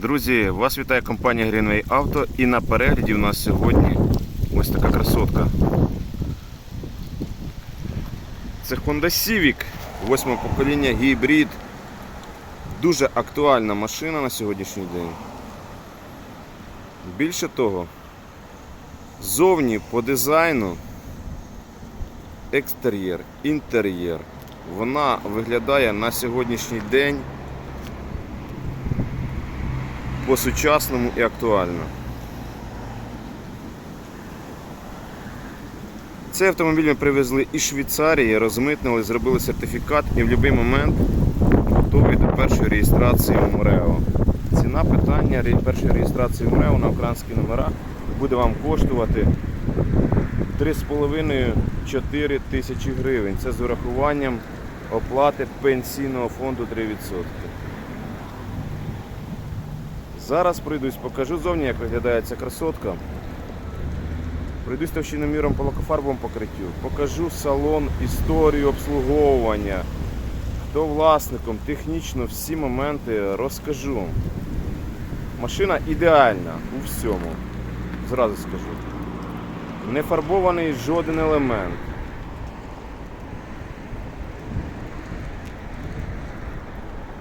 Друзі, вас вітає компанія Greenway Auto і на перегляді у нас сьогодні ось така красотка. Це Honda Civic 8 покоління гібрид. Дуже актуальна машина на сьогоднішній день. Більше того, зовні по дизайну, екстер'єр, інтер'єр. Вона виглядає на сьогоднішній день по-сучасному і актуально. Цей автомобіль ми привезли із Швейцарії, розмитнили, зробили сертифікат і в будь-який момент готовий до першої реєстрації в МРЕО. Ціна питання першої реєстрації в МРЕО на українські номера буде вам коштувати 3,5-4 тисячі гривень. Це з урахуванням оплати пенсійного фонду 3%. Зараз пройдусь, покажу зовні, як виглядає ця красотка. Пройдусь товщиноміром по лакофарбовому покриттю. Покажу салон, історію обслуговування. Хто власником, технічно всі моменти розкажу. Машина ідеальна у всьому. Зразу скажу. Не фарбований жоден елемент.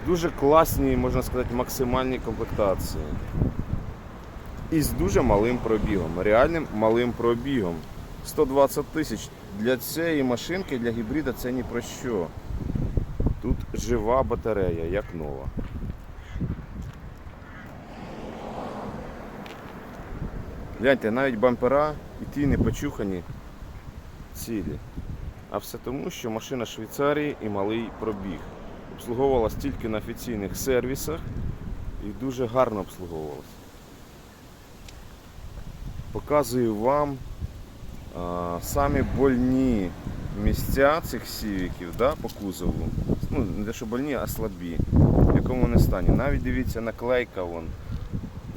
Дуже класні, можна сказати, максимальні комплектації. І з дуже малим пробігом, реальним малим пробігом. 120 тисяч. Для цієї машинки, для гібрида це ні про що. Тут жива батарея, як нова. Гляньте, навіть бампера і ті не почухані цілі. А все тому, що машина Швейцарії і малий пробіг. Обслуговувалась тільки на офіційних сервісах і дуже гарно обслуговувалась. Показую вам а, самі больні місця цих сівіків да, по кузову. Ну, не те, що больні, а слабі. В якому вони стані. Навіть дивіться, наклейка вон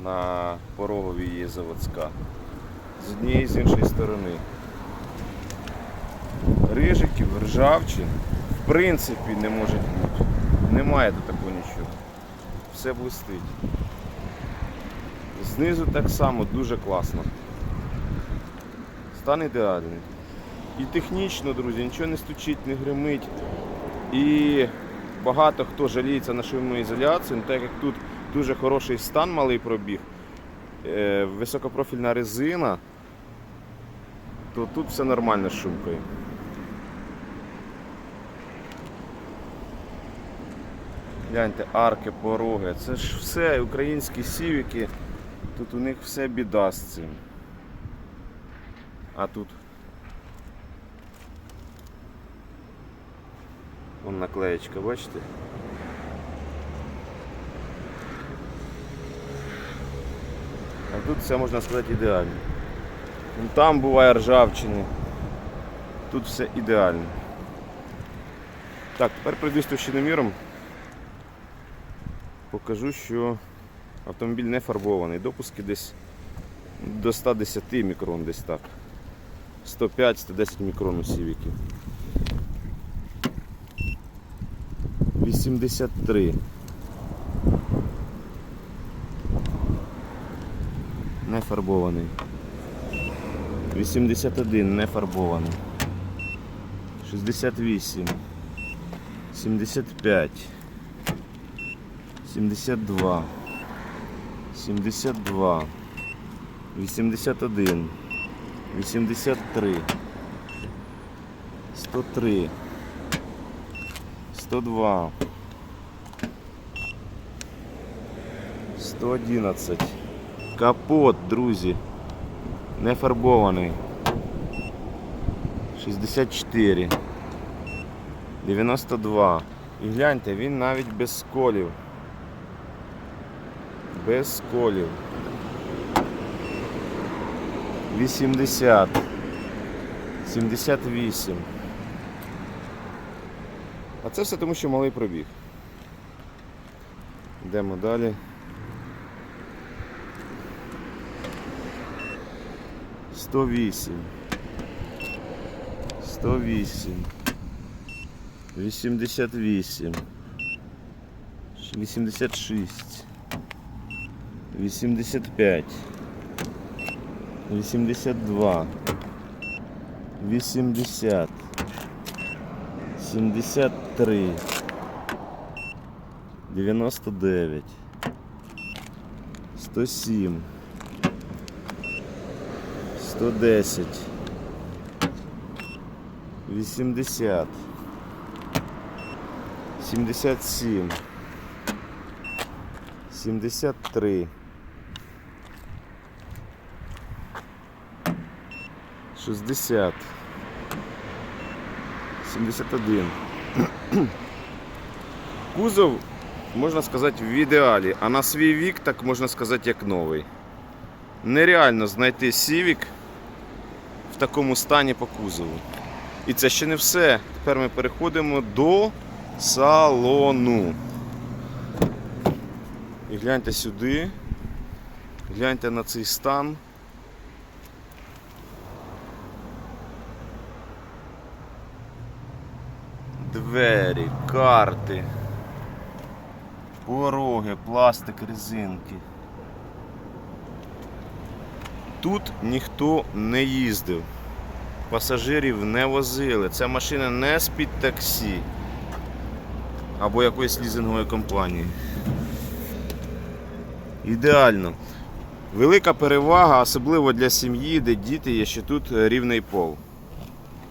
на порогові є заводська. З однієї з іншої сторони. Рижиків, ржавчин в принципі не може бути. Немає тут такого нічого. Все блистить. Знизу так само дуже класно. Стан ідеальний. І технічно, друзі, нічого не стучить, не гримить. І багато хто жаліється на шумоізоляцію, ну, так як тут дуже хороший стан, малий пробіг, е, високопрофільна резина, то тут все нормально з шумкою. Гляньте, арки, пороги. Це ж все українські сівіки. Тут у них все біда з цим. А тут. Вон наклеєчка, бачите? А тут все можна сказати ідеально. Вон Там буває ржавчини. Тут все ідеально. Так, тепер пройдусь товщиноміром. Покажу, що автомобіль не фарбований. Допуски десь до 110 мікрон, десь так. 105-110 мікрон у сівіків. 83. Не фарбований. 81 не фарбований. 68. 75. 72, 72, 81, 83, 103, 102, 111. Капот, друзі. Не фарбований. 64. 92. І гляньте, він навіть без сколів. Без колів. 80. 78. А це все тому, що малий пробіг. Йдемо далі. 108. 108. 88. 86. 85, 82, 80, 73, 99, 107, 110, 80, 77, 73, 60, 71. Кузов, можна сказати, в ідеалі, а на свій вік, так можна сказати, як новий. Нереально знайти Civic в такому стані по кузову. І це ще не все. Тепер ми переходимо до салону. І гляньте сюди. Гляньте на цей стан. Двері, карти, пороги, пластик, резинки. Тут ніхто не їздив, пасажирів не возили. Ця машина не з-під таксі або якоїсь лізингової компанії. Ідеально. Велика перевага, особливо для сім'ї, де діти є, що тут рівний пол.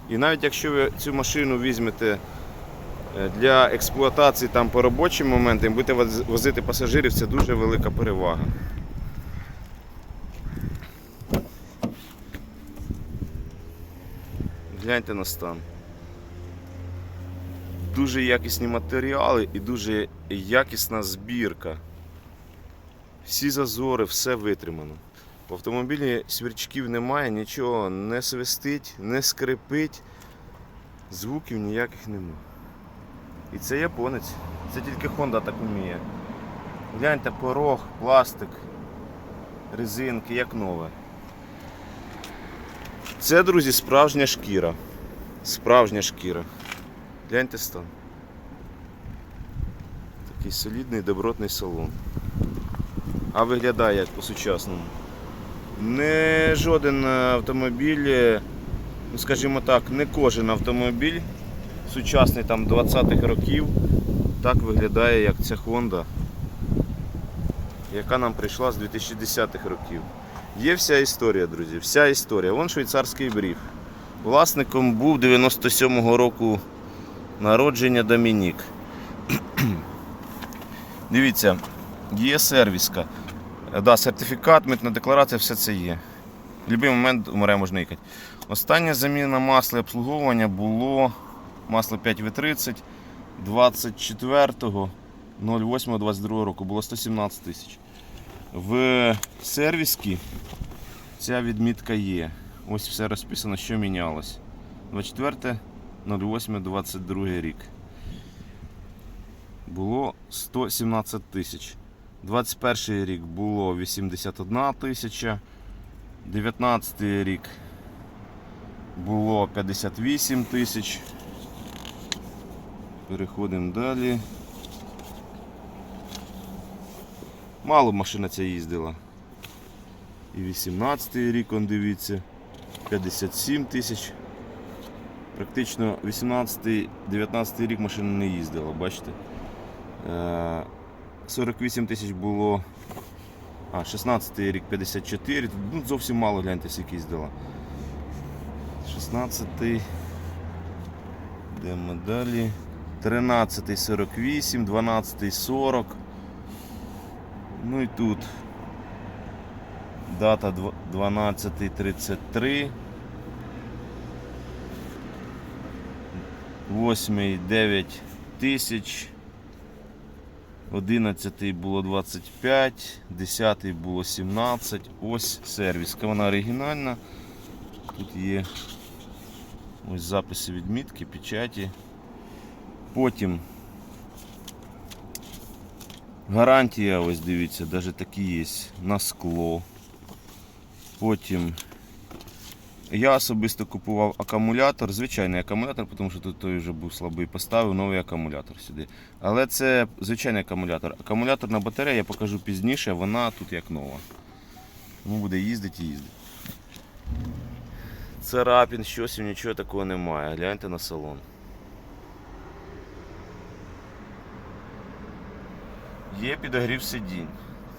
І навіть якщо ви цю машину візьмете для експлуатації там по робочим моментам, будете возити пасажирів, це дуже велика перевага. Гляньте на стан. Дуже якісні матеріали і дуже якісна збірка. Всі зазори, все витримано. В автомобілі свірчків немає, нічого не свистить, не скрипить, звуків ніяких нема. І це японець. Це тільки Honda так вміє. Гляньте, порог, пластик, резинки, як нове. Це, друзі, справжня шкіра. Справжня шкіра. Гляньте стан. Такий солідний добротний салон. А виглядає як по-сучасному. Не жоден автомобіль, ну скажімо так, не кожен автомобіль сучасний там 20-х років так виглядає, як ця Honda, яка нам прийшла з 2010-х років. Є вся історія, друзі, вся історія. Вон швейцарський бріф. Власником був 97-го року народження Домінік. Дивіться, є сервіска. Да, сертифікат, митна декларація, все це є. В будь-який момент у море можна їхати. Остання заміна масла і обслуговування було масло 5В30 24.08.22 року було 117 тисяч. В сервіскі ця відмітка є. Ось все розписано, що мінялось. 24.08.22 рік. Було 117 тисяч. 21 рік було 81 тисяча. 19 рік було 58 тисяч. Переходимо далі. Мало машина ця їздила. І 18-й рік, он дивіться, 57 тисяч. Практично 18-19 рік машина не їздила, бачите? Е, 48 тисяч було. А, 16 рік 54. Ну, зовсім мало гляньте, скільки їздила. 16. Йдемо далі. 13 48, 12 40. Ну і тут дата 12 33. 8 9 тисяч. 11 було 25, 10 було 17. Ось сервіска. Вона оригінальна. Тут є ось записи відмітки, печаті. Потім гарантія, ось дивіться, навіть такі є на скло. Потім Я особисто купував акумулятор, звичайний акумулятор, тому що тут той вже був слабий. Поставив новий акумулятор сюди. Але це звичайний акумулятор. Акумуляторна батарея я покажу пізніше, вона тут як нова. Тому буде їздити і їздити. Царапін, щось нічого такого немає. Гляньте на салон. Є підогрів сидінь.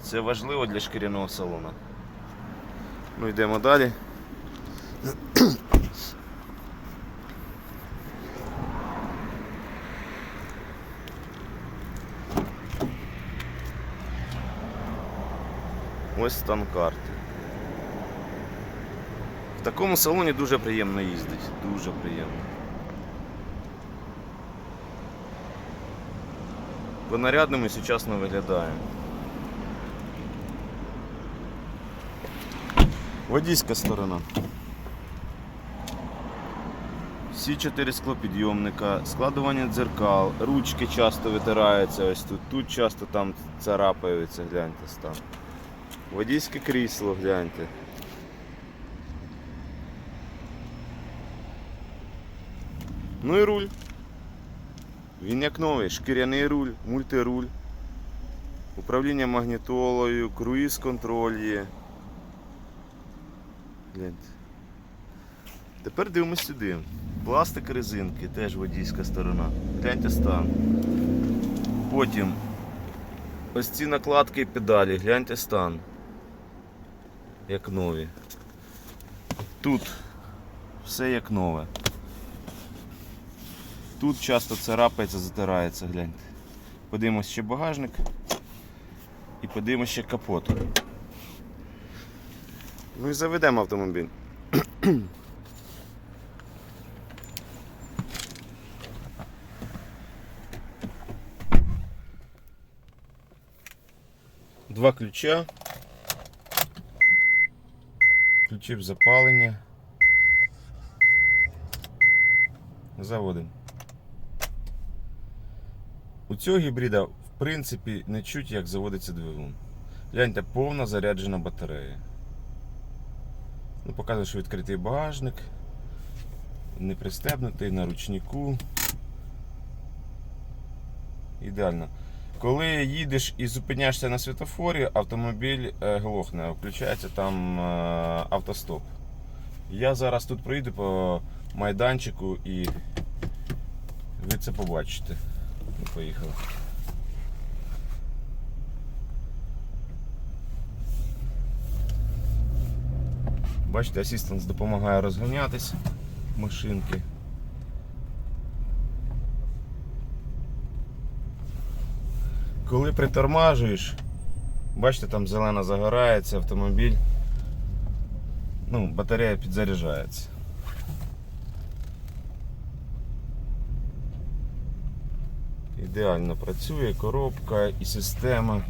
Це важливо для шкіряного салона. Ну йдемо далі. Ось стан карти. В такому салоні дуже приємно їздити. Дуже приємно. По нарядному і сучасно виглядає. Водійська сторона. Всі чотири склопідйомника, складування дзеркал, ручки часто витираються ось тут, тут часто там царапаються, гляньте стан. Водійське крісло, гляньте. Ну і руль. Він як новий, шкіряний руль, мультируль, управління магнітолою, круїз контроль є. Тепер дивимось сюди. Пластик резинки, теж водійська сторона. Гляньте стан. Потім ось ці накладки і педалі, гляньте стан. Як нові. Тут все як нове. Тут часто царапається, затирається, гляньте. Подивимось ще багажник і подивимось ще капот. Ну і заведемо автомобіль. Два ключа. Включив запалення. Заводимо. У цього гібрида в принципі не чуть як заводиться двигун. Гляньте, повна заряджена батарея. Ну, Показує, що відкритий багажник, не пристебнутий на ручнику. Ідеально. Коли їдеш і зупиняєшся на світофорі, автомобіль е, глохне, включається там е, автостоп. Я зараз тут проїду по майданчику і ви це побачите. Поїхали. Бачите, асистент допомагає розганятись машинки. Коли притормажуєш, бачите, там зелена загорається, автомобіль, ну, батарея підзаряджається. Ідеально працює коробка і система.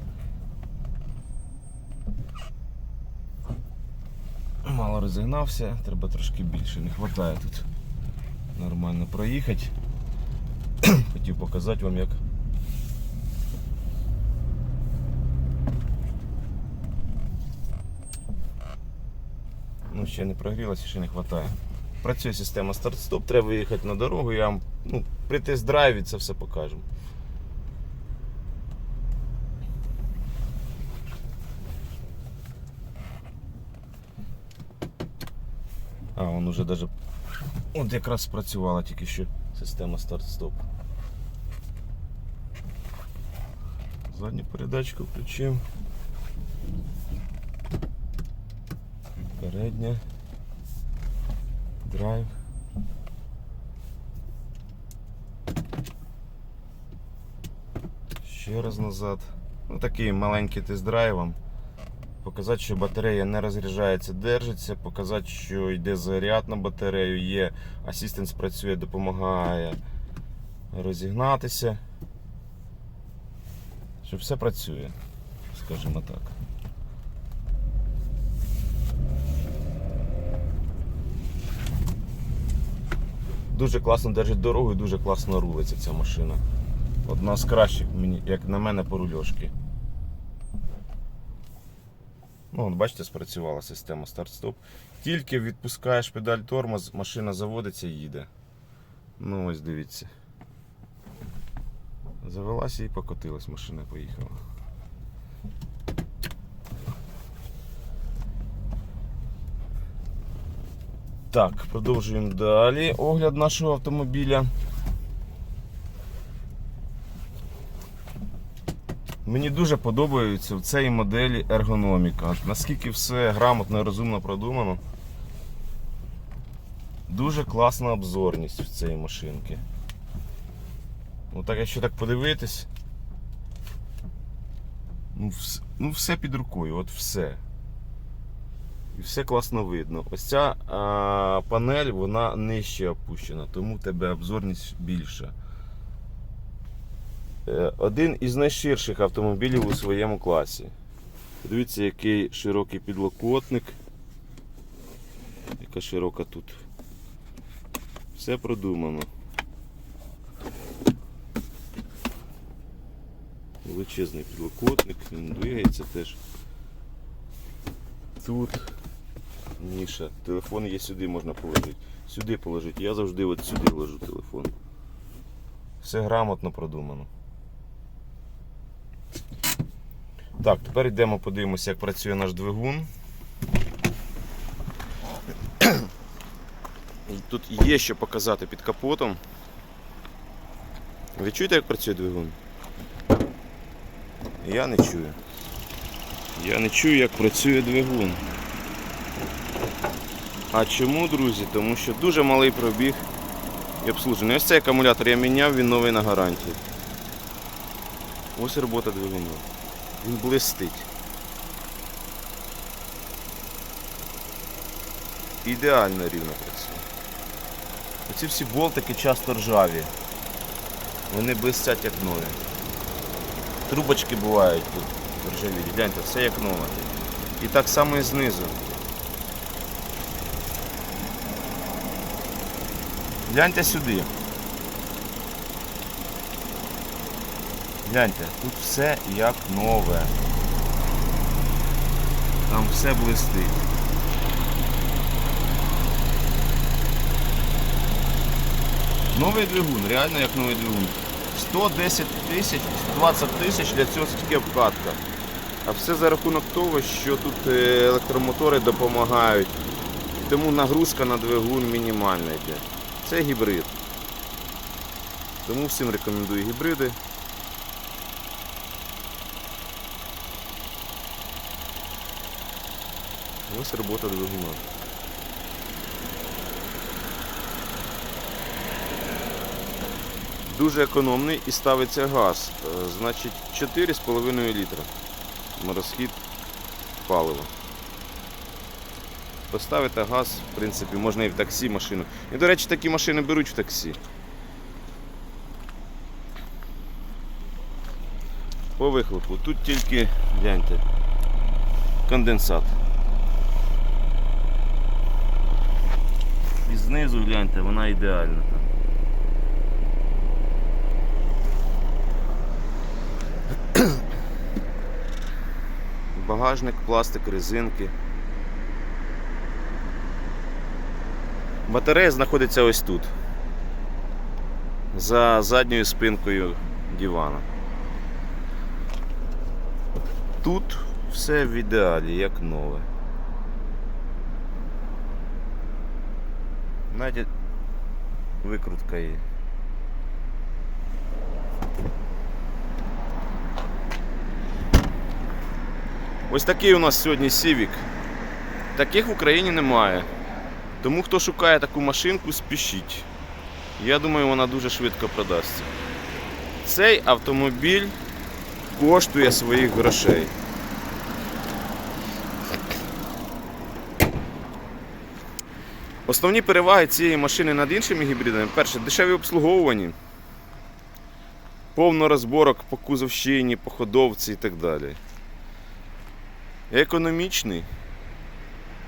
Мало розігнався, треба трошки більше, не вистачає тут нормально проїхати. Хотів показати вам як. Ну, ще не прогрілося, ще не вистачає. Працює система старт-стоп, треба виїхати на дорогу, я вам ну, при тест-драйві це все покажемо. Уже даже. От якраз спрацювала тільки що система старт-стоп. Задню передачку включив. Передня. Драйв. Ще раз назад. Ну такий маленький тест-драйв вам. Показати, що батарея не розряджається, держиться, показати, що йде заряд на батарею, є асистент працює, допомагає розігнатися. Що все працює, скажімо так. Дуже класно держить дорогу і дуже класно рулиться ця машина. Одна з кращих, як на мене, по рульошки. Ну, от бачите, спрацювала система старт-стоп. Тільки відпускаєш педаль тормоз, машина заводиться і їде. Ну ось дивіться. Завелася і покотилась, машина поїхала. Так, продовжуємо далі огляд нашого автомобіля. Мені дуже подобається в цій моделі ергономіка. Наскільки все грамотно і розумно продумано. Дуже класна обзорність в цієї машинки. Ну так, якщо так подивитись. Ну, вс- ну все під рукою, от все. І все класно видно. Ось ця а, панель, вона нижче опущена, тому в тебе обзорність більша. Е, Один із найширших автомобілів у своєму класі. Дивіться, який широкий підлокотник. Яка широка тут. Все продумано. Величезний підлокотник, він двигається теж. Тут ніша. Телефон є сюди можна положити. Сюди положити. Я завжди от сюди ложу телефон. Все грамотно продумано. Так, тепер йдемо подивимося, як працює наш двигун. І Тут є що показати під капотом. Ви чуєте, як працює двигун? Я не чую. Я не чую, як працює двигун. А чому, друзі? Тому що дуже малий пробіг і обслужений. Ось цей акумулятор я міняв, він новий на гарантії. Ось робота двигуну. Він блистить. Ідеально рівно працює. Оці всі болтики часто ржаві. Вони блистять як нові. Трубочки бувають тут ржаві. Гляньте, все як нове. І так само і знизу. Гляньте сюди. Гляньте, тут все як нове. Там все блистить. Новий двигун, реально як новий двигун. 110 тисяч, 120 тисяч для цього тільки обкатка. А все за рахунок того, що тут е, електромотори допомагають. Тому нагрузка на двигун мінімальна йде. Це гібрид. Тому всім рекомендую гібриди. Ось робота двигуна. Дуже економний і ставиться газ. Е, Значить 4,5 літра. Розхід палива. Поставити газ, в принципі, можна і в таксі машину. І, до речі, такі машини беруть в таксі. По вихлопу. Тут тільки, гляньте, конденсат. І знизу гляньте, вона ідеальна. Багажник, пластик, резинки. Батарея знаходиться ось тут. За задньою спинкою дивана. Тут все в ідеалі, як нове. Навіть викрутка є. Ось такий у нас сьогодні Civic. Таких в Україні немає. Тому хто шукає таку машинку, спішіть. Я думаю, вона дуже швидко продасться. Цей автомобіль коштує своїх грошей. Основні переваги цієї машини над іншими гібридами. Перше, дешеві обслуговувані, повно розборок по кузовщині, по ходовці і так далі. Економічний.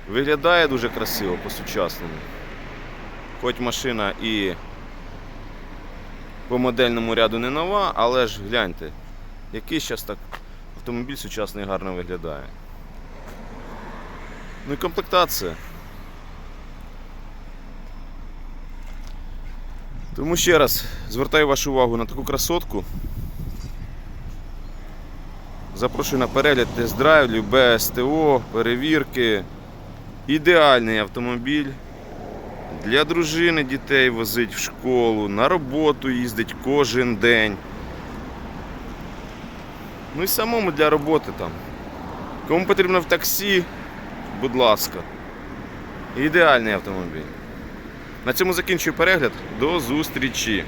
Виглядає дуже красиво по-сучасному. Хоч машина і по модельному ряду не нова, але ж гляньте, який зараз так автомобіль сучасний гарно виглядає. Ну і комплектація. Тому ще раз звертаю вашу увагу на таку красотку. Запрошую на перегляд тест-драйв, без СТО, перевірки. Ідеальний автомобіль. Для дружини дітей возить в школу, на роботу їздить кожен день. Ну і самому для роботи там. Кому потрібно в таксі, будь ласка. Ідеальний автомобіль. На цьому закінчую перегляд. До зустрічі!